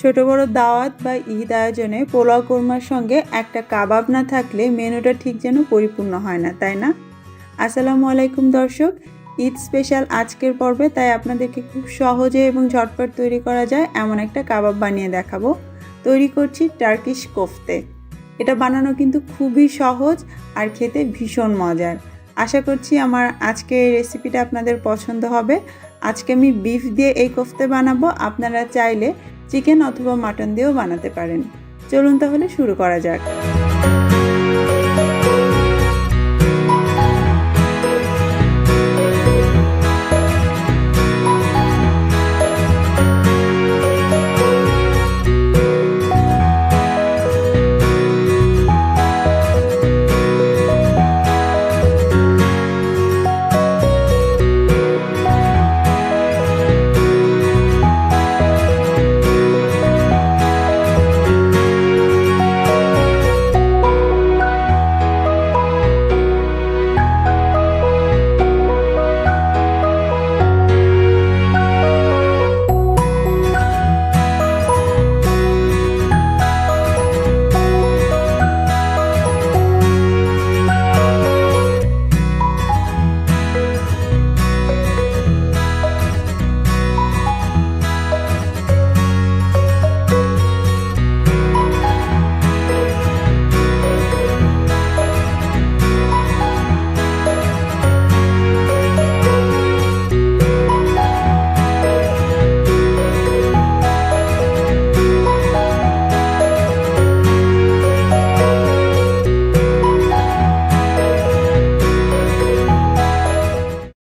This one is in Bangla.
ছোট বড় দাওয়াত বা ঈদ আয়োজনে পোলাও কোরমার সঙ্গে একটা কাবাব না থাকলে মেনুটা ঠিক যেন পরিপূর্ণ হয় না, তাই না? আসসালামু আলাইকুম দর্শক, ঈদ স্পেশাল আজকের পর্বে তাই আপনাদেরকে খুব সহজে এবং ঝটপট তৈরি করা যায় এমন একটা কাবাব বানিয়ে দেখাবো। তৈরি করছি টার্কিশ কোফতে। এটা বানানো কিন্তু খুবই সহজ আর খেতে ভীষণ মজার। আশা করছি আমার আজকে এই রেসিপিটা আপনাদের পছন্দ হবে। আজকে আমি বিফ দিয়ে এই কোফতে বানাবো। আপনারা চাইলে চিকেন অথবা মাটন দিয়েও বানাতে পারেন। চলুন তাহলে শুরু করা যাক।